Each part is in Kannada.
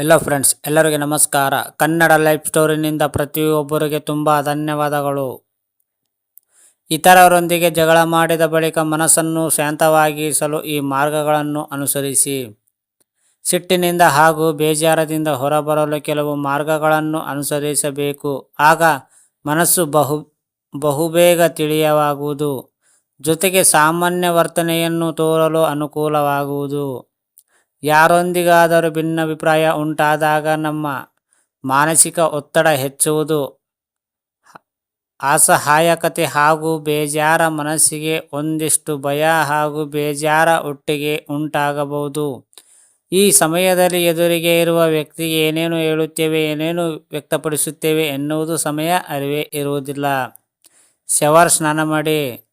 ಎಲ್ಲ ಫ್ರೆಂಡ್ಸ್ ಎಲ್ಲರಿಗೆ ನಮಸ್ಕಾರ. ಕನ್ನಡ ಲೈಫ್ ಸ್ಟೋರಿನಿಂದ ಪ್ರತಿಯೊಬ್ಬರಿಗೆ ತುಂಬ ಧನ್ಯವಾದಗಳು. ಇತರರೊಂದಿಗೆ ಜಗಳ ಮಾಡಿದ ಬಳಿಕ ಮನಸ್ಸನ್ನು ಶಾಂತವಾಗಿಸಲು ಈ ಮಾರ್ಗಗಳನ್ನು ಅನುಸರಿಸಿ. ಸಿಟ್ಟಿನಿಂದ ಹಾಗೂ ಬೇಜಾರದಿಂದ ಹೊರಬರಲು ಕೆಲವು ಮಾರ್ಗಗಳನ್ನು ಅನುಸರಿಸಬೇಕು. ಆಗ ಮನಸ್ಸು ಬಹು, ಬಹುಬೇಗ ತಿಳಿಯವಾಗುವುದು. ಜೊತೆಗೆ ಸಾಮಾನ್ಯ ವರ್ತನೆಯನ್ನು ತೋರಲು ಅನುಕೂಲವಾಗುವುದು. ಯಾರೊಂದಿಗಾದರೂ ಭಿನ್ನಾಭಿಪ್ರಾಯ ಉಂಟಾದಾಗ ನಮ್ಮ ಮಾನಸಿಕ ಒತ್ತಡ ಹೆಚ್ಚುವುದು ಅಸಹಾಯಕತೆ ಹಾಗೂ ಬೇಜಾರ ಮನಸ್ಸಿಗೆ ಒಂದಿಷ್ಟು ಭಯ ಹಾಗೂ ಬೇಜಾರ ಒಟ್ಟಿಗೆ ಉಂಟಾಗಬಹುದು. ಈ ಸಮಯದಲ್ಲಿ ಎದುರಿಗೆ ಇರುವ ವ್ಯಕ್ತಿಗೆ ಏನೇನು ಹೇಳುತ್ತೇವೆ, ಏನೇನು ವ್ಯಕ್ತಪಡಿಸುತ್ತೇವೆ ಎನ್ನುವುದು ಸಮಯ ಅರಿವೇ ಇರುವುದಿಲ್ಲ. ಶವರ್ ಸ್ನಾನ ಮಾಡಿ,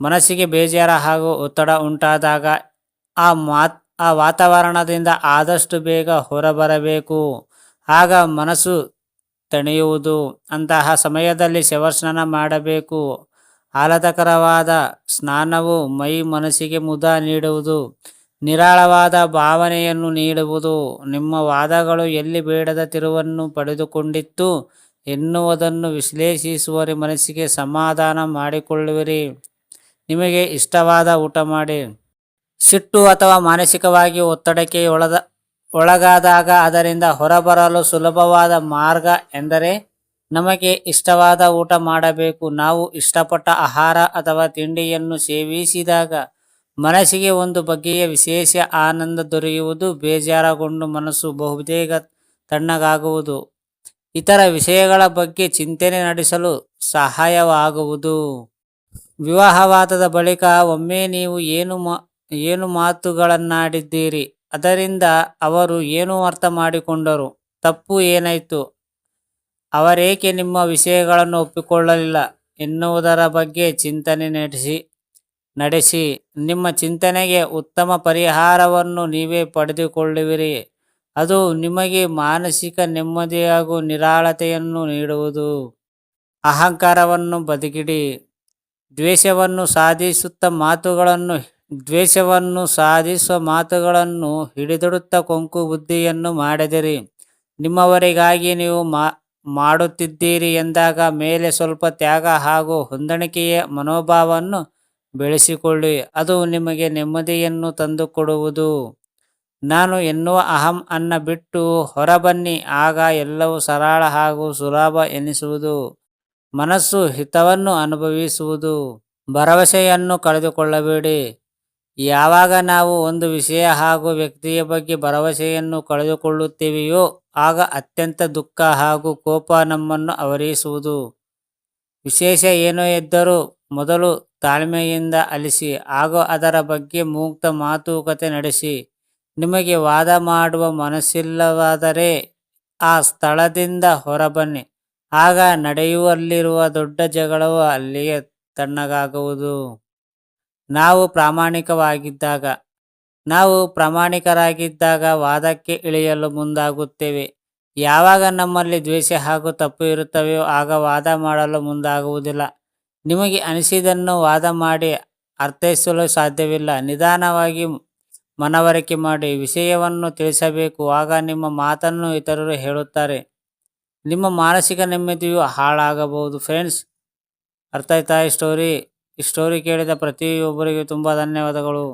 ಮನಸ್ಸಿಗೆ ಬೇಜಾರ ಹಾಗೂ ಒತ್ತಡ ಉಂಟಾದಾಗ ಆ ಮಾತ್ ಆ ವಾತಾವರಣದಿಂದ ಆದಷ್ಟು ಬೇಗ ಹೊರಬರಬೇಕು. ಆಗ ಮನಸ್ಸು ತಣಿಯುವುದು. ಅಂತಹ ಸಮಯದಲ್ಲಿ ಶವಸ್ನಾನ ಸ್ನಾನ ಮಾಡಬೇಕು. ಆಹ್ಲಾದಕರವಾದ ಸ್ನಾನವು ಮೈ ಮನಸ್ಸಿಗೆ ಮುದ ನೀಡುವುದು. ನಿರಾಳವಾದ ಭಾವನೆಯನ್ನು ನೀಡುವುದು. ನಿಮ್ಮ ವಾದಗಳು ಎಲ್ಲಿ ಬೇಡದ ತಿರುವನ್ನು ಪಡೆದುಕೊಂಡಿತ್ತು ಎನ್ನುವುದನ್ನು ವಿಶ್ಲೇಷಿಸುವರಿ ಮನಸ್ಸಿಗೆ ಸಮಾಧಾನ ಮಾಡಿಕೊಳ್ಳುವಿರಿ. ನಿಮಗೆ ಇಷ್ಟವಾದ ಊಟ ಮಾಡಿ. ಸಿಟ್ಟು ಅಥವಾ ಮಾನಸಿಕವಾಗಿ ಒತ್ತಡಕ್ಕೆ ಒಳದ, ಒಳಗಾದಾಗ ಅದರಿಂದ ಹೊರಬರಲು ಸುಲಭವಾದ ಮಾರ್ಗ ಎಂದರೆ ನಮಗೆ ಇಷ್ಟವಾದ ಊಟ ಮಾಡಬೇಕು. ನಾವು ಇಷ್ಟಪಟ್ಟ ಆಹಾರ ಅಥವಾ ತಿಂಡಿಯನ್ನು ಸೇವಿಸಿದಾಗ ಮನಸ್ಸಿಗೆ ಒಂದು ಬಗೆಯ ವಿಶೇಷ ಆನಂದ ದೊರೆಯುವುದು, ಬೇಜಾರಗೊಂಡು ಮನಸ್ಸು ಬಹುಬೇಗ ತಣ್ಣಗಾಗುವುದು. ಇತರ ವಿಷಯಗಳ ಬಗ್ಗೆ ಚಿಂತನೆ ನಡೆಸಲು ಸಹಾಯವಾಗುವುದು. ವಿವಾಹವಾದದ ಬಳಿಕ ಒಮ್ಮೆ ನೀವು ಏನು ಏನು ಮಾತುಗಳನ್ನಾಡಿದ್ದೀರಿ? ಅದರಿಂದ ಅವರು ಏನು ಅರ್ಥ ಮಾಡಿಕೊಂಡರು ತಪ್ಪು ಏನಾಯಿತು? ಅವರೇಕೆ ನಿಮ್ಮ ವಿಷಯಗಳನ್ನು ಒಪ್ಪಿಕೊಳ್ಳಲಿಲ್ಲ? ಎನ್ನುವುದರ ಬಗ್ಗೆ ಚಿಂತನೆ ನಡೆಸಿ ನಡೆಸಿ. ನಿಮ್ಮ ಚಿಂತನೆಗೆ ಉತ್ತಮ ಪರಿಹಾರವನ್ನು ನೀವೇ ಪಡೆದುಕೊಳ್ಳುವಿರಿ. ಅದು ನಿಮಗೆ ಮಾನಸಿಕ ನೆಮ್ಮದಿ ಹಾಗೂ ನಿರಾಳತೆಯನ್ನು ನೀಡುವುದು. ಅಹಂಕಾರವನ್ನು ಬದುಕಿಡಿ ದ್ವೇಷವನ್ನು ಸಾಧಿಸುತ್ತ ಮಾತುಗಳನ್ನು ದ್ವೇಷವನ್ನು ಸಾಧಿಸುವ ಮಾತುಗಳನ್ನು ಹಿಡಿದಿಡುತ್ತಾ ಕೊಂಕು ಬುದ್ಧಿಯನ್ನು ಮಾಡಿದಿರಿ. ನಿಮ್ಮವರಿಗಾಗಿ ನೀವು ಮಾಡುತ್ತಿದ್ದೀರಿ ಎಂದಾಗ ಮೇಲೆ ಸ್ವಲ್ಪ ತ್ಯಾಗ ಹಾಗೂ ಹೊಂದಾಣಿಕೆಯ ಮನೋಭಾವವನ್ನು ಬೆಳೆಸಿಕೊಳ್ಳಿ. ಅದು ನಿಮಗೆ ನೆಮ್ಮದಿಯನ್ನು ತಂದುಕೊಡುವುದು. ನಾನು ಎನ್ನುವ ಅಹಂ ಅನ್ನ ಬಿಟ್ಟು ಹೊರಬನ್ನಿ. ಆಗ ಎಲ್ಲವೂ ಸರಳ ಹಾಗೂ ಸುಲಭ ಎನಿಸುವುದು. ಮನಸ್ಸು ಹಿತವನ್ನು ಅನುಭವಿಸುವುದು. ಭರವಸೆಯನ್ನು ಕಳೆದುಕೊಳ್ಳಬೇಡಿ. ಯಾವಾಗ ನಾವು ಒಂದು ವಿಷಯ ಹಾಗೂ ವ್ಯಕ್ತಿಯ ಬಗ್ಗೆ ಭರವಸೆಯನ್ನು ಕಳೆದುಕೊಳ್ಳುತ್ತೇವೆಯೋ, ಆಗ ಅತ್ಯಂತ ದುಃಖ ಹಾಗೂ ಕೋಪ ನಮ್ಮನ್ನು ಆವರಿಸುವುದು ವಿಶೇಷ ಏನೋ ಇದ್ದರೂ ಮೊದಲು ತಾಳ್ಮೆಯಿಂದ ಅಲಿಸಿ ಹಾಗೂ ಅದರ ಬಗ್ಗೆ ಮುಕ್ತ ಮಾತುಕತೆ ನಡೆಸಿ. ನಿಮಗೆ ವಾದ ಮಾಡುವ ಮನಸ್ಸಿಲ್ಲವಾದರೆ ಆ ಸ್ಥಳದಿಂದ ಹೊರಬನ್ನಿ. ಆಗ ನಡೆಯುವಲ್ಲಿರುವ ದೊಡ್ಡ ಜಗಳವು ಅಲ್ಲಿಯೇ ತಣ್ಣಗಾಗುವುದು. ನಾವು ಪ್ರಾಮಾಣಿಕವಾಗಿದ್ದಾಗ, ನಾವು ಪ್ರಾಮಾಣಿಕರಾಗಿದ್ದಾಗ ವಾದಕ್ಕೆ ಇಳಿಯಲು ಮುಂದಾಗುತ್ತೇವೆ. ಯಾವಾಗ ನಮ್ಮಲ್ಲಿ ದ್ವೇಷ ಹಾಗೂ ತಪ್ಪು ಇರುತ್ತವೆಯೋ ಆಗ ವಾದ ಮಾಡಲು ಮುಂದಾಗುವುದಿಲ್ಲ. ನಿಮಗೆ ಅನಿಸಿದನ್ನು ವಾದ ಮಾಡಿ ಅರ್ಥೈಸಲು ಸಾಧ್ಯವಿಲ್ಲ. ನಿಧಾನವಾಗಿ ಮನವರಿಕೆ ಮಾಡಿ ವಿಷಯವನ್ನು ತಿಳಿಸಬೇಕು. ಆಗ ನಿಮ್ಮ ಮಾತನ್ನು ಇತರರು ಹೇಳುತ್ತಾರೆ. ನಿಮ್ಮ ಮಾನಸಿಕ ನೆಮ್ಮದಿಯು ಹಾಳಾಗಬಹುದು. ಫ್ರೆಂಡ್ಸ್ ಅರ್ಥ ಆಯ್ತಾ ಸ್ಟೋರಿ? ಈ ಸ್ಟೋರಿ ಕೇಳಿದ ಪ್ರತಿಯೊಬ್ಬರಿಗೂ ತುಂಬ ಧನ್ಯವಾದಗಳು.